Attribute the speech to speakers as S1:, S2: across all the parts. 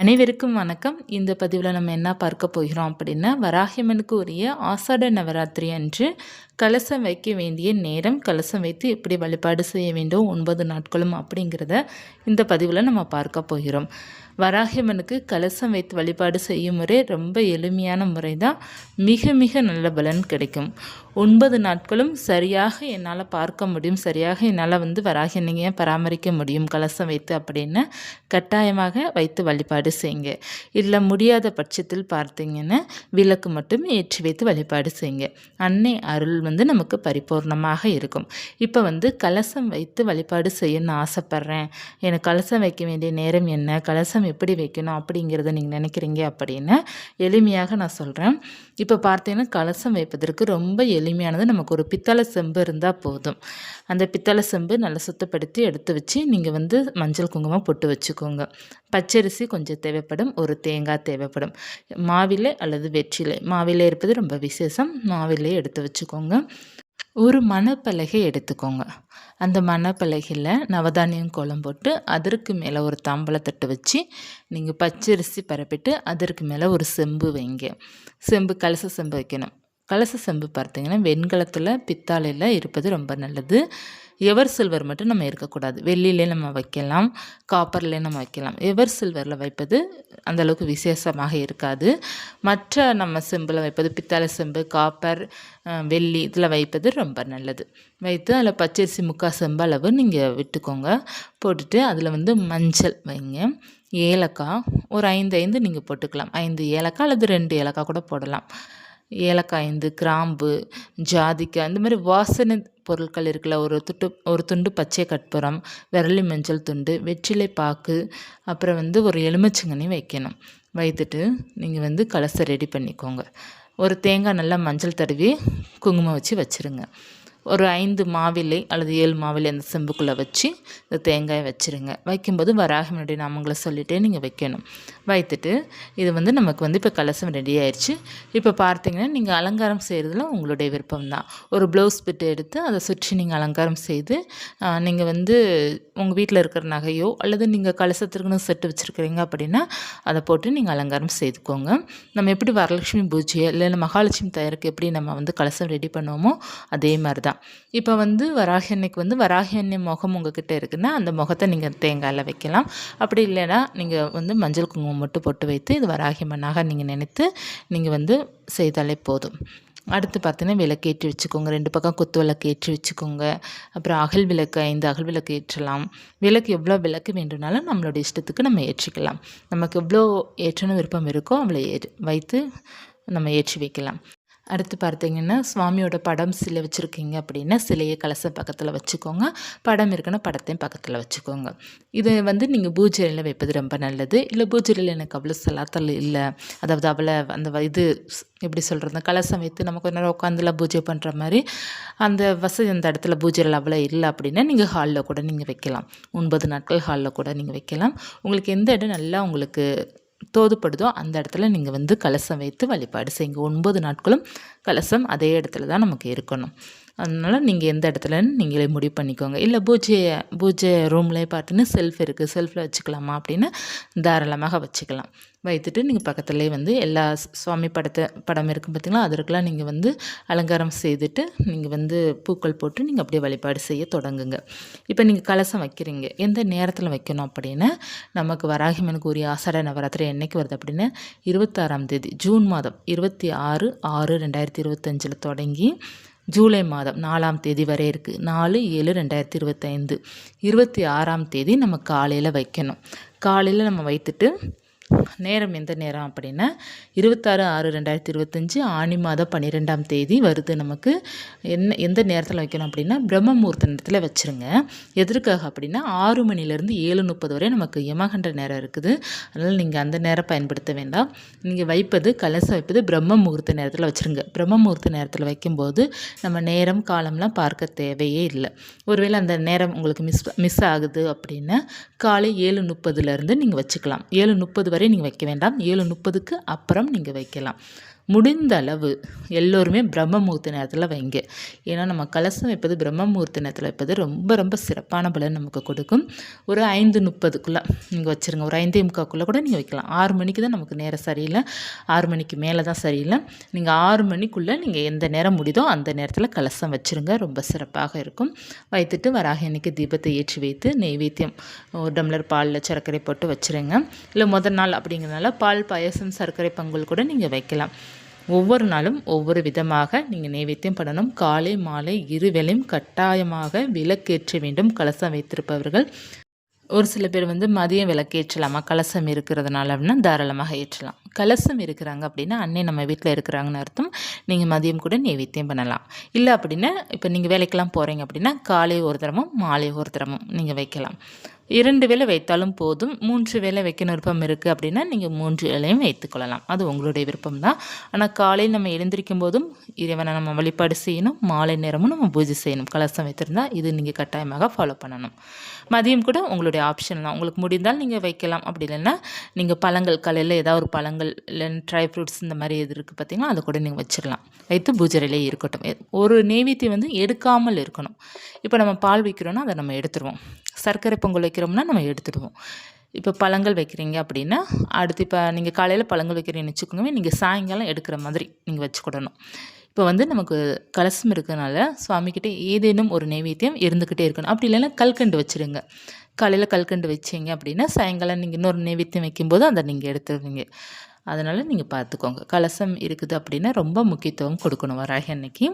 S1: அனைவருக்கும் வணக்கம். இந்த பதிவில் நம்ம என்ன பார்க்க போகிறோம் அப்படின்னா வராகியம்மனுக்கு உரிய ஆசாட நவராத்திரி அன்று கலசம் வைக்க வேண்டிய நேரம் கலசம் வைத்து எப்படி வழிபாடு செய்ய வேண்டும் ஒன்பது நாட்களும் அப்படிங்கிறத இந்த பதிவில் நம்ம பார்க்க போகிறோம். வராகியம்மனுக்கு கலசம் வைத்து வழிபாடு செய்யும் முறை ரொம்ப எளிமையான முறை தான் மிக மிக நல்ல பலன் கிடைக்கும். ஒன்பது நாட்களும் சரியாக என்னால் பார்க்க முடியும். சரியாக என்னால் வந்து வராகியனையை பராமரிக்க முடியும். கலசம் வைத்து அப்படின்னு கட்டாயமாக வைத்து வழிபாடு செய்யுங்க. இல்லை முடியாத பட்சத்தில் பார்த்தீங்கன்னா விளக்கு மட்டும் ஏற்றி வைத்து வழிபாடு செய்யுங்க. அன்னை அருள் வந்து நமக்கு பரிபூர்ணமாக இருக்கும். இப்போ வந்து கலசம் வைத்து வழிபாடு செய்யணும்னு ஆசைப்பட்றேன். எனக்கு கலசம் வைக்க வேண்டிய நேரம் என்ன? கலசம் எப்படி வைக்கணும்? அப்படிங்கிறத நீங்கள் நினைக்கிறீங்க அப்படின்னு எளிமையாக நான் சொல்கிறேன் இப்போ பார்த்தீங்கன்னா கலசம் வைப்பதற்கு ரொம்ப எளிமையானது. நமக்கு ஒரு பித்தளை செம்பு இருந்தால் போதும். அந்த பித்தளை செம்பு நல்லா சுத்தப்படுத்தி எடுத்து வச்சு நீங்கள் வந்து மஞ்சள் குங்குமம் பொட்டு வச்சுக்கோங்க. பச்சரிசி கொஞ்சம் தேவைப்படும். ஒரு தேங்காய் தேவைப்படும். மாவிலை அல்லது வெற்றிலை. மாவிலை இருப்பது ரொம்ப விசேஷம். மாவிலை எடுத்து வச்சுக்கோங்க. ஒரு மணப்பலகை எடுத்துக்கோங்க. அந்த மணப்பலகையில் நவதானியம் கோலம் போட்டு அதற்கு மேலே ஒரு தாம்பளத்தட்டு வச்சு நீங்கள் பச்சரிசி பரப்பிட்டு அதற்கு மேலே ஒரு செம்பு வைங்க. செம்பு கலச செம்பு வைக்கணும். கலச செம்பு பார்த்தீங்கன்னா வெண்கலத்தில் பித்தாளையில் இருப்பது ரொம்ப நல்லது. எவர் சில்வர் மட்டும் நம்ம இருக்கக்கூடாது வெள்ளியிலே நம்ம வைக்கலாம் காப்பர்லேயே நம்ம வைக்கலாம். எவர் சில்வரில் வைப்பது அந்தளவுக்கு விசேஷமாக இருக்காது. மற்ற நம்ம செம்பில் வைப்பது பித்தளை செம்பு காப்பர் வெள்ளி இதில் வைப்பது ரொம்ப நல்லது. வைத்து அதில் பச்சரிசி முக்கால் செம்பு அளவு நீங்கள் விட்டுக்கோங்க. போட்டுட்டு அதில் வந்து மஞ்சள் வைங்க. ஏலக்காய் ஒரு ஐந்து ஐந்து நீங்கள் போட்டுக்கலாம். ஐந்து ஏலக்காய் அல்லது ரெண்டு ஏலக்காய் கூட போடலாம். ஏலக்காய் இந்து கிராம்பு ஜாதிக்காய் இந்த மாதிரி வாசனை பொருட்கள் இருக்குல்ல ஒரு துட்டு ஒரு துண்டு பச்சை கற்பூரம் விரலி மஞ்சள் துண்டு வெற்றிலை பாக்கு அப்புறம் வந்து ஒரு எலுமிச்சங்கனி வைக்கணும். வைத்துட்டு நீங்கள் வந்து கலசை ரெடி பண்ணிக்கோங்க. ஒரு தேங்காய் நல்லா மஞ்சள் தடவி குங்குமம் வச்சு வச்சுருங்க. ஒரு ஐந்து மாவிலை அல்லது ஏழு மாவிலை அந்த செம்புக்குள்ளே வச்சு இந்த தேங்காயை வச்சுருங்க. வைக்கும்போது வராகமனுடைய நாமங்களை சொல்லிகிட்டே நீங்கள் வைக்கணும். வைத்துட்டு இது வந்து நமக்கு வந்து இப்போ கலசம் ரெடி ஆயிடுச்சு இப்போ பார்த்தீங்கன்னா நீங்கள் அலங்காரம் செய்கிறதுல உங்களுடைய விருப்பம் தான் ஒரு ப்ளவுஸ் பிட்டு எடுத்து அதை சுற்றி நீங்கள் அலங்காரம் செய்து நீங்கள் வந்து உங்கள் வீட்டில் இருக்கிற நகையோ அல்லது நீங்கள் கலசத்திற்குன்னு செட்டு வச்சுருக்கிறீங்க அப்படின்னா அதை போட்டு நீங்கள் அலங்காரம் செய்துக்கோங்க. நம்ம எப்படி வரலட்சுமி பூஜை இல்லை மகாலட்சுமி தயாருக்கு எப்படி நம்ம வந்து கலசம் ரெடி பண்ணுவோமோ அதே மாதிரி தான் இப்போ வந்து வராகி அன்னைக்கு வந்து வராகி அன்னை முகம் உங்ககிட்ட இருக்குன்னா அந்த முகத்தை நீங்கள் தேங்காயில் வைக்கலாம். அப்படி இல்லைன்னா நீங்கள் வந்து மஞ்சள் குங்குமம் மட்டும் போட்டு வைத்து இது வராகி மண்ணாக நீங்கள் நினைத்து நீங்கள் வந்து செய்தாலே போதும். அடுத்து பார்த்தீங்கன்னா விளக்கேற்றி வச்சுக்கோங்க. ரெண்டு பக்கம் குத்து விளக்கு ஏற்றி வச்சுக்கோங்க. அப்புறம் அகல் விளக்கு ஐந்து அகல் விளக்கு ஏற்றலாம். விளக்கு எவ்வளோ விளக்கு வேண்டுனாலும் நம்மளோட இஷ்டத்துக்கு நம்ம ஏற்றிக்கலாம். நமக்கு எவ்வளோ ஏற்றணும் விருப்பம் இருக்கோ அவ்வளோ ஏ வைத்து நம்ம ஏற்றி வைக்கலாம். அடுத்து பார்த்தீங்கன்னா சுவாமியோட படம் சிலை வச்சுருக்கீங்க அப்படின்னா சிலையை கலசம் பக்கத்தில் வச்சுக்கோங்க. படம் இருக்குன்னா படத்தையும் பக்கத்தில் வச்சுக்கோங்க. இதை வந்து நீங்கள் பூஜையில் வைப்பது ரொம்ப நல்லது. இல்லை பூஜையில் எனக்கு அவ்வளோ சலாத்தல் இல்லை. அதாவது அவ்வளோ அந்த இது எப்படி சொல்கிறது கலசம் வைத்து நம்ம கொஞ்ச நேரம் உட்காந்துல பூஜை பண்ணுற மாதிரி அந்த வசதி அந்த இடத்துல பூஜையில் அவ்வளோ இல்லை அப்படின்னா நீங்கள் ஹாலில் கூட நீங்கள் வைக்கலாம். ஒன்பது நாட்கள் ஹாலில் கூட நீங்கள் வைக்கலாம். உங்களுக்கு எந்த இடம் நல்லா உங்களுக்கு தோதுப்படுதோ அந்த இடத்துல நீங்கள் வந்து கலசம் வைத்து வழிபாடு செய்யுங்க. ஒன்பது நாட்களும் கலசம் அதே இடத்துல தான் நமக்கு இருக்கணும். அதனால் நீங்கள் எந்த இடத்துலன்னு நீங்களே முடிவு பண்ணிக்கோங்க. இல்லை பூஜை பூஜை ரூம்லேயே பார்த்தீங்கன்னா செல்ஃப் இருக்குது செல்ஃபில் வச்சுக்கலாமா அப்படின்னு தாராளமாக வச்சுக்கலாம். வைத்துட்டு நீங்கள் பக்கத்துலேயே வந்து எல்லா சுவாமி படத்தை படம் இருக்கும் பார்த்திங்களா? அதற்கெல்லாம் நீங்கள் வந்து அலங்காரம் செய்துட்டு நீங்கள் வந்து பூக்கள் போட்டு நீங்கள் அப்படியே வழிபாடு செய்ய தொடங்குங்க. இப்போ நீங்கள் கலசம் வைக்கிறீங்க. எந்த நேரத்தில் வைக்கணும் அப்படின்னா நமக்கு வராகிமனுக்கு உரிய ஆசாட நவராத்திரி என்றைக்கு வருது அப்படின்னா இருபத்தாறாம் தேதி ஜூன் மாதம் இருபத்தி ஆறு ஆறு ரெண்டாயிரத்தி இருபத்தஞ்சில் தொடங்கி ஜூலை மாதம் நாலாம் தேதி வரை இருக்குது நாலு ஏழு ரெண்டாயிரத்தி இருபத்தைந்து. இருபத்தி ஆறாம் தேதி நம்ம காலையில் வைக்கணும். காலையில் நம்ம வைத்துட்டு நேரம் எந்த நேரம் அப்படின்னா இருபத்தாறு ஆறு ரெண்டாயிரத்தி இருபத்தஞ்சி ஆணி மாதம் பன்னிரெண்டாம் தேதி வருது நமக்கு. என்ன எந்த நேரத்தில் வைக்கணும் அப்படின்னா பிரம்ம முகூர்த்த நேரத்தில் வச்சுருங்க. எதற்காக அப்படின்னா ஆறு மணிலேருந்து ஏழு முப்பது வரை நமக்கு யமகண்ட நேரம் இருக்குது. அதனால் நீங்கள் அந்த நேரம் பயன்படுத்த வேண்டாம். நீங்கள் வைப்பது கலசம் வைப்பது பிரம்ம முகூர்த்த நேரத்தில் வச்சுருங்க. பிரம்ம முகூர்த்த நேரத்தில் வைக்கும்போது நம்ம நேரம் காலம்லாம் பார்க்க தேவையே இல்லை. ஒருவேளை அந்த நேரம் உங்களுக்கு மிஸ் மிஸ் ஆகுது அப்படின்னா காலை ஏழு முப்பதுலேருந்து நீங்கள் வச்சுக்கலாம். ஏழு முப்பது வரை நீங்கள் வைக்க வேண்டாம். ஏழு முப்பதுக்கு அப்புறம் நீங்கள் வைக்கலாம். முடிந்த அளவு எல்லோருமே பிரம்ம முகூர்த்த நேரத்தில் வைங்க. ஏன்னா நம்ம கலசம் வைப்பது பிரம்ம முகூர்த்த நேரத்தில் வைப்பது ரொம்ப ரொம்ப சிறப்பான பலன் நமக்கு கொடுக்கும். ஒரு ஐந்து முப்பதுக்குள்ளே நீங்கள் வச்சுருங்க. ஒரு ஐந்தே முக்காக்குள்ளே கூட நீங்கள் வைக்கலாம். ஆறு மணிக்கு தான் நமக்கு நேரம் சரியில்லை. ஆறு மணிக்கு மேலே தான் சரியில்லை. நீங்கள் ஆறு மணிக்குள்ளே நீங்கள் எந்த நேரம் முடியுதோ அந்த நேரத்தில் கலசம் வச்சுருங்க. ரொம்ப சிறப்பாக இருக்கும். வைத்துட்டு வராக அன்னைக்கு தீபத்தை ஏற்றி வைத்து நெய்வேத்தியம் ஒரு டம்ளர் பாலில் சர்க்கரை போட்டு வச்சுருங்க. இல்லை முதல் நாள் அப்படிங்கிறனால பால் பாயசம் சர்க்கரை பொங்கல் கூட நீங்கள் வைக்கலாம். ஒவ்வொரு நாளும் ஒவ்வொரு விதமாக நீங்கள் நைவேத்தியம் பண்ணணும். காலை மாலை இருவேளையும் கட்டாயமாக விளக்கேற்ற வேண்டும். கலசம் வைத்திருப்பவர்கள். ஒரு சில பேர் வந்து மதியம் விளக்கேற்றலாமா? கலசம் இருக்கிறதுனால அப்படின்னா தாராளமாக ஏற்றலாம். கலசம் இருக்கிறாங்க அப்படின்னா அன்னை நம்ம வீட்டில் இருக்கிறாங்கன்னு அர்த்தம். நீங்கள் மதியம் கூட நைவேத்தியம் பண்ணலாம். இல்லை அப்படின்னா இப்போ நீங்கள் வேலைக்கெல்லாம் போகிறீங்க அப்படின்னா காலை ஒரு தரமும் மாலை ஒரு தரமும் நீங்கள் வைக்கலாம். இரண்டு வேலை வைத்தாலும் போதும். மூன்று வேலை வைக்கணும் விருப்பம் இருக்குது அப்படின்னா நீங்கள் மூன்று வேலையும் வைத்துக்கொள்ளலாம் அது உங்களுடைய விருப்பம் தான் ஆனால் காலையில் நம்ம எழுந்திருக்கும் போதும் இறைவனை நம்ம வழிபாடு செய்யணும். மாலை நேரமும் நம்ம பூஜை செய்யணும். கலசம் வைத்திருந்தால் இது நீங்கள் கட்டாயமாக ஃபாலோ பண்ணணும். மதியம் கூட உங்களுடைய ஆப்ஷன் தான். உங்களுக்கு முடிந்தால் நீங்கள் வைக்கலாம். அப்படி இல்லைன்னா நீங்கள் பழங்கள் காலையில் ஏதாவது ஒரு பழங்கள் இல்லை ட்ரை ஃப்ரூட்ஸ் இந்த மாதிரி எது இருக்குது பார்த்தீங்கன்னா அதை கூட நீங்கள் வச்சிடலாம் வைத்து பூஜரையிலே இருக்கட்டும். ஒரு நெய்வேத்தியம் வந்து எடுக்காமல் இருக்கணும். இப்போ நம்ம பால் வைக்கிறோன்னா அதை நம்ம எடுத்துருவோம். சர்க்கரை பொங்கல் வைக்கிறோம்னா நம்ம எடுத்துடுவோம். இப்போ பழங்கள் வைக்கிறீங்க அப்படின்னா அடுத்து இப்போ நீங்கள் காலையில் பழங்கள் வைக்கிறீங்கன்னு வச்சுக்கோங்க நீங்கள் சாயங்காலம் எடுக்கிற மாதிரி நீங்கள் வச்சுக்கிடணும் இப்போ வந்து நமக்கு கலசம் இருக்கிறதுனால சுவாமிக்கிட்ட ஏதேனும் ஒரு நைவேத்தியம் இருந்துக்கிட்டே இருக்கணும். அப்படி இல்லைன்னா கல்கண்டு வச்சுருங்க. காலையில் கல்கண்டு வச்சிங்க அப்படின்னா சாயங்காலம் நீங்கள் இன்னொரு நைவேத்தியம் வைக்கும்போது அதை நீங்கள் எடுத்துருவீங்க. அதனால் நீங்கள் பார்த்துக்கோங்க கலசம் இருக்குது அப்படின்னா ரொம்ப முக்கியத்துவம் கொடுக்கணும் வராகி அன்னைக்கு.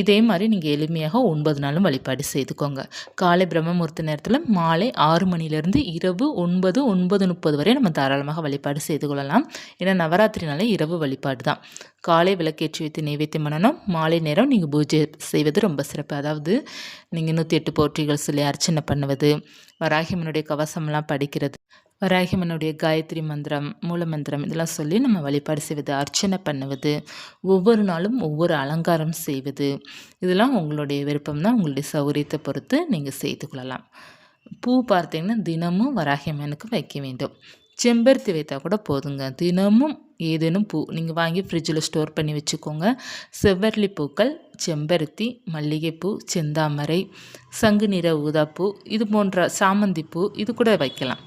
S1: இதே மாதிரி நீங்கள் எளிமையாக ஒன்பது நாளும் வழிபாடு செய்துக்கோங்க. காலை பிரம்மமூர்த்தி நேரத்தில் மாலை ஆறு மணிலேருந்து இரவு ஒன்பது ஒன்பது முப்பது வரை நம்ம தாராளமாக வழிபாடு செய்து கொள்ளலாம். ஏன்னா நவராத்திரினாலே இரவு வழிபாடு தான். காலை விளக்கேற்றி வைத்து நைவேத்தியம் பண்ணணும். மாலை நேரம் நீங்கள் பூஜை செய்வது ரொம்ப சிறப்பு. அதாவது நீங்கள் நூற்றி எட்டு போற்றிகள் சொல்லி அர்ச்சனை பண்ணுவது வராகிமனுடைய கவசம்லாம் படிக்கிறது வராகிமனுடைய காயத்ரி மந்திரம் மூலமந்திரம் இதெல்லாம் சொல்லி நம்ம வழிபாடு செய்வது அர்ச்சனை பண்ணுவது ஒவ்வொரு நாளும் ஒவ்வொரு அலங்காரம் செய்வது. இதெல்லாம் உங்களுடைய விருப்பம் தான். உங்களுடைய சௌகரியத்தை பொறுத்து நீங்கள் செய்து கொள்ளலாம். பூ பார்த்தீங்கன்னா தினமும் வராகியம்மனுக்கு வைக்க வேண்டும். செம்பருத்தி வைத்தா கூட போதுங்க. தினமும் ஏதேனும் பூ நீங்கள் வாங்கி ஃப்ரிட்ஜில் ஸ்டோர் பண்ணி வச்சுக்கோங்க. செவ்வரளி பூக்கள் செம்பருத்தி மல்லிகைப்பூ செந்தாமரை சங்கு நிற ஊதாப்பூ இது போன்ற சாமந்தி பூ இது கூட வைக்கலாம்.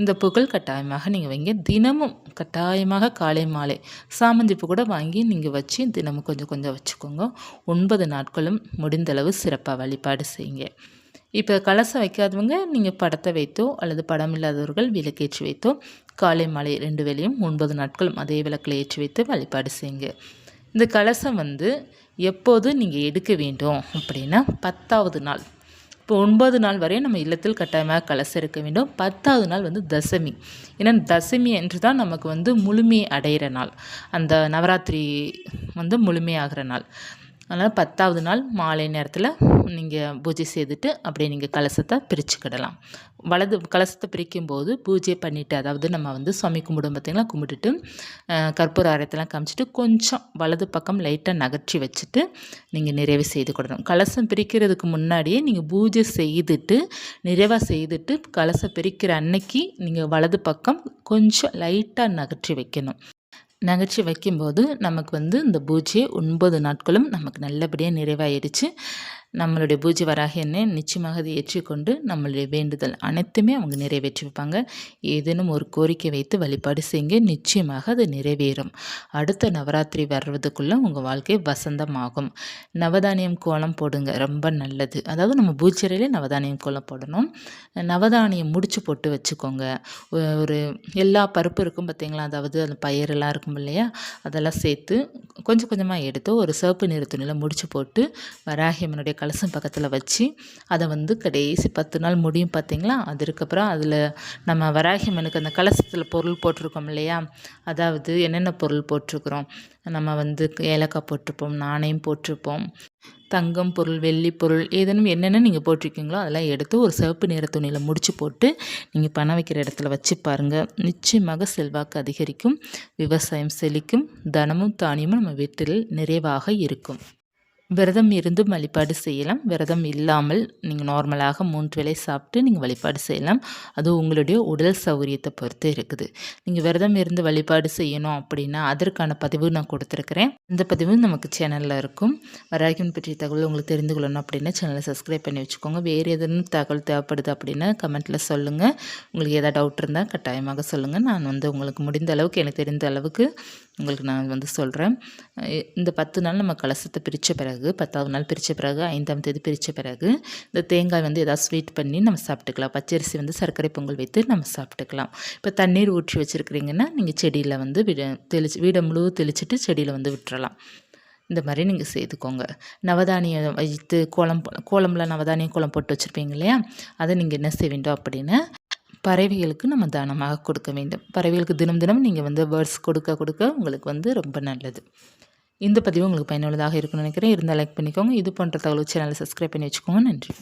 S1: இந்த பூக்கள் கட்டாயமாக நீங்கள் வைங்க. தினமும் கட்டாயமாக காலை மாலை சாமந்தி பூ கூட வாங்கி நீங்கள் வச்சு தினமும் கொஞ்சம் கொஞ்சம் வச்சுக்கோங்க. ஒன்பது நாட்களும் முடிந்தளவு சிறப்பாக வழிபாடு செய்யுங்க. இப்போ கலசம் வைக்காதவங்க நீங்கள் படத்தை வைத்தோ அல்லது படம் இல்லாதவர்கள் விளக்கேற்றி வைத்தோ காலை மாலை ரெண்டு வேலையும் ஒன்பது நாட்களும் அதே விளக்கில் ஏற்றி வைத்து வழிபாடு செய்யுங்க. இந்த கலசம் வந்து எப்போது நீங்கள் எடுக்க வேண்டும் அப்படின்னா பத்தாவது நாள். இப்போ ஒன்பது நாள் வரையும் நம்ம இல்லத்தில் கட்டாயமாக கலசம் இருக்க வேண்டும். பத்தாவது நாள் வந்து தசமி. ஏன்னா தசமி என்று தான் நமக்கு வந்து முழுமை அடைகிற நாள். அந்த நவராத்திரி வந்து முழுமையாகிற நாள். அதனால் பத்தாவது நாள் மாலை நேரத்தில் நீங்கள் பூஜை செய்துட்டு அப்படியே நீங்கள் கலசத்தை பிரிச்சுக்கிடலாம். வலது கலசத்தை பிரிக்கும்போது பூஜை பண்ணிவிட்டு அதாவது நம்ம வந்து சுவாமி கும்பிடும் பார்த்திங்கன்னா கும்பிட்டுட்டு கற்பூர ஆரத்தெல்லாம் காமிச்சிட்டு கொஞ்சம் வலது பக்கம் லைட்டாக நகர்ச்சி வச்சுட்டு நீங்கள் நிறைவு செய்து கொடுக்கணும். கலசம் பிரிக்கிறதுக்கு முன்னாடியே நீங்கள் பூஜை செய்துட்டு நிறைவாக செய்துட்டு கலசம் பிரிக்கிற அன்னைக்கு நீங்கள் வலது பக்கம் கொஞ்சம் லைட்டாக நகர்ச்சி வைக்கணும். நகைச்சி வைக்கும்போது நமக்கு வந்து இந்த பூஜை ஒன்பது நாட்களும் நமக்கு நல்லபடியாக நிறைவாயிடுச்சு நம்மளுடைய பூஜை வராக என்ன நிச்சயமாக அதை ஏற்றிக்கொண்டு நம்மளுடைய வேண்டுதல் அனைத்துமே அவங்க நிறைவேற்றி வைப்பாங்க. ஏதேனும் ஒரு கோரிக்கை வைத்து வழிபாடு செய்யுங்க. நிச்சயமாக அது நிறைவேறும். அடுத்த நவராத்திரி வர்றதுக்குள்ளே உங்கள் வாழ்க்கை வசந்தமாகும். நவதானியம் கோலம் போடுங்க. ரொம்ப நல்லது. அதாவது நம்ம பூச்சரையிலே நவதானியம் கோலம் போடணும். நவதானியம் முடிச்சு போட்டு வச்சுக்கோங்க. ஒரு எல்லா பருப்பு இருக்கும் பார்த்தீங்களா அதாவது அந்த பயிரெல்லாம் இருக்கும் இல்லையா? அதெல்லாம் சேர்த்து கொஞ்சம் கொஞ்சமாக எடுத்து ஒரு சிவப்பு நிற துணியில் முடிச்சு போட்டு வராகியம்மனுடைய கலசம் பக்கத்தில் வச்சு அதை வந்து கடைசி பத்து நாள் முடியும் பார்த்திங்களா அதுக்கப்புறம் அதில் நம்ம வராகிமனுக்கு அந்த கலசத்தில் பொருள் போட்டிருக்கோம் இல்லையா? அதாவது என்னென்ன பொருள் போட்டிருக்கிறோம்? நம்ம வந்து ஏலக்காய் போட்டிருப்போம் நாணயம் போட்டிருப்போம் தங்கம் பொருள் வெள்ளி பொருள் ஏதேனும் என்னென்ன நீங்கள் போட்டிருக்கீங்களோ அதெல்லாம் எடுத்து ஒரு சிவப்பு நிற துணியில் முடிச்சு போட்டு நீங்கள் பணம் வைக்கிற இடத்துல வச்சு பாருங்கள் நிச்சயமாக செல்வாக்கு அதிகரிக்கும் விவசாயம் செழிக்கும் தனமும் தானியமும் நம்ம வீட்டில் நிறைவாக இருக்கும். விரதம் இருந்து வழிபாடு செய்யலாம். விரதம் இல்லாமல் நீங்கள் நார்மலாக மூன்று வேளை சாப்பிட்டு நீங்கள் வழிபாடு செய்யலாம். அது உங்களுடைய உடல் சௌகரியத்தை பொறுத்து இருக்குது. நீங்கள் விரதம் இருந்து வழிபாடு செய்யணும் அப்படின்னா அதற்கான பதிவு நான் கொடுத்துருக்குறேன். இந்த பதிவு நமக்கு சேனலில் இருக்கும். வராகின் பற்றிய தகவல் உங்களுக்கு தெரிந்து கொள்ளணும் அப்படின்னா சேனலை சப்ஸ்கிரைப் பண்ணி வச்சுக்கோங்க. வேறு எதுவும் தகவல் தேவைப்படுது அப்படின்னா கமெண்ட்டில் சொல்லுங்கள் உங்களுக்கு எதாவது டவுட் இருந்தால் கட்டாயமாக சொல்லுங்கள் நான் வந்து உங்களுக்கு முடிந்த அளவுக்கு எனக்கு தெரிந்த அளவுக்கு உங்களுக்கு நான் வந்து சொல்கிறேன் இந்த பத்து நாள் நம்ம கலசத்தை பிரித்த பிறகு பிறகு பத்தாவது நாள் பிரித்த பிறகு ஐந்தாம் தேதி பிரித்த பிறகு இந்த தேங்காய் வந்து எதாவது ஸ்வீட் பண்ணி நம்ம சாப்பிட்டுக்கலாம். பச்சரிசி வந்து சர்க்கரை பொங்கல் வைத்து நம்ம சாப்பிட்டுக்கலாம். இப்போ தண்ணீர் ஊற்றி வச்சுருக்கிறீங்கன்னா நீங்கள் செடியில் வந்து விட தெளிச்சு வீடை முழு தெளிச்சுட்டு செடியில் வந்து விட்டுறலாம். இந்த மாதிரி நீங்கள் செய்துக்கோங்க. நவதானியம் வைத்து கோலம் கோலம்ல நவதானியம் கோலம் போட்டு வச்சுருப்பீங்க இல்லையா? அதை நீங்கள் என்ன செய்ய வேண்டும் அப்படின்னா பறவைகளுக்கு நம்ம தானமாக கொடுக்க வேண்டும். பறவைகளுக்கு தினம் தினம் நீங்கள் வந்து பேர்ட்ஸ் கொடுக்க கொடுக்க உங்களுக்கு வந்து ரொம்ப நல்லது. இந்த பதிவு உங்களுக்கு பயனுள்ளதாக இருக்கும்னு நினைக்கிறேன். இருந்தால் லைக் பண்ணிக்கோங்க. இது போன்ற தகவல் சேனலை சப்ஸ்கிரைப் பண்ணி வச்சுக்கோங்க. நன்றி.